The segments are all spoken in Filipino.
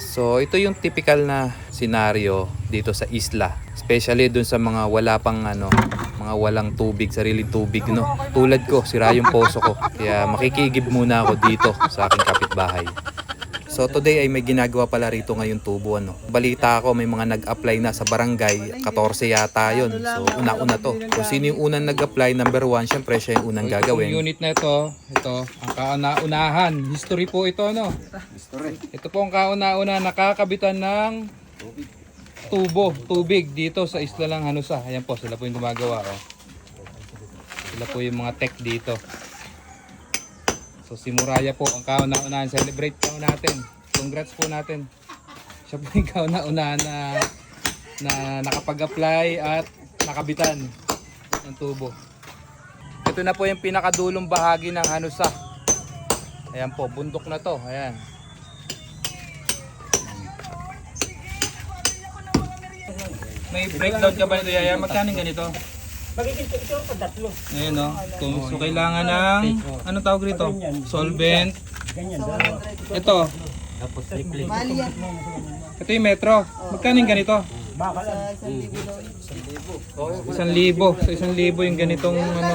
So ito yung typical na senaryo dito sa isla. Especially dun sa mga wala pang ano, mga walang tubig, sariling tubig no. Tulad ko, sira yung poso ko. Kaya makikigib muna ako dito sa aking kapitbahay. So today ay may ginagawa pala rito ngayon tubo ano. Balita ako may mga nag-apply na sa barangay, 14 yata yon. So una-una to. Kung sino yung unang nag-apply, number one, syempre siya yung unang Yung gagawin. unit na ito, ito, ang kauna-unahan. History po ito, no? History. Ito po ang kauna-una nakakabitan ng tubo, tubig dito sa isla lang Hanusa. Ayan po, sila po yung gumagawa, oh. Sila po yung mga tech dito. So si Muraya po ang kauna-unahan. Celebrate po natin. Congrats po natin. Siya po yung kauna-unahan na, na nakapag-apply at nakabitan ng tubo. Ito na po yung pinakadulong bahagi ng Hanusa. Ayan po, bundok na to. Ayan. May breakdown ka ba nito, Yaya? Magkano yung ganito? Ayan o. Kung so kailangan ng, anong tawag rito? Solvent. Ito. Ito yung metro. Magkano yung ganito? Isang libo. So isang libo yung ganitong ano.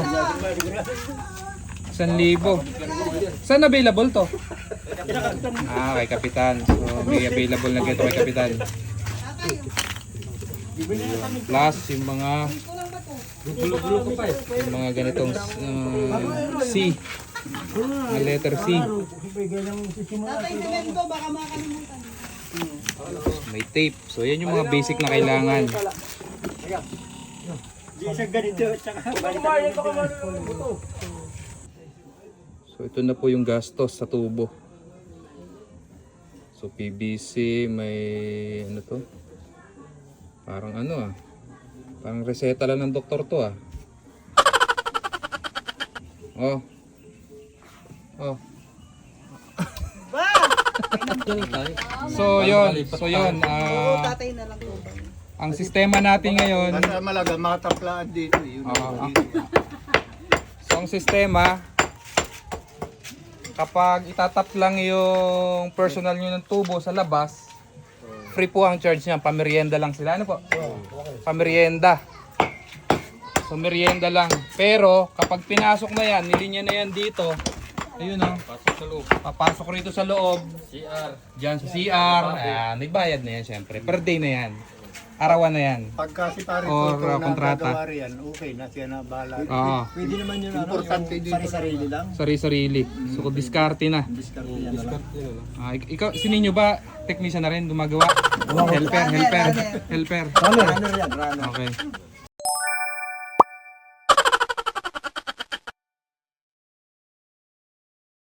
Isang libo. Saan available to? Ah, kay Kapitan. So may available na ganito kay Kapitan. Plus yung mga yung mga ganitong uh, C. Mga letter C. May tape. So yan yung mga basic na kailangan. So ito na po yung gastos sa tubo. So PVC may ano to? Parang ano ah. Parang reseta lang ng doktor to ah. Oh. Oh. so yon, so yon. ah, Tatay na lang po ba? ang sistema natin ngayon, Basta malaga, makataplaan dito. Yun, Oo. So ang sistema, kapag itatap lang yung personal nyo ng tubo sa labas, free po ang charge niya. Pamerienda lang sila. Ano po? Pamerienda. So merienda lang. Pero kapag pinasok na yan, nilinya na yan dito, ayun o. Pasok sa loob. Papasok rito sa loob. CR. Diyan sa CR. Ayan, may bayad na yan syempre. Per day na yan. Arawan na yan. Pagka si pare Or, Toto uh, na kontrata. gagawa riyan, okay na siya na bahala. Oo. Pwede naman yun, ano, Importante yung dito. sarili lang. Sari-sarili. So, kung diskarte na. Discard yan na lang. Ah, ik- ikaw, sininyo ba technician na rin gumagawa? Helper, helper, helper. Runner yan, runner. Okay.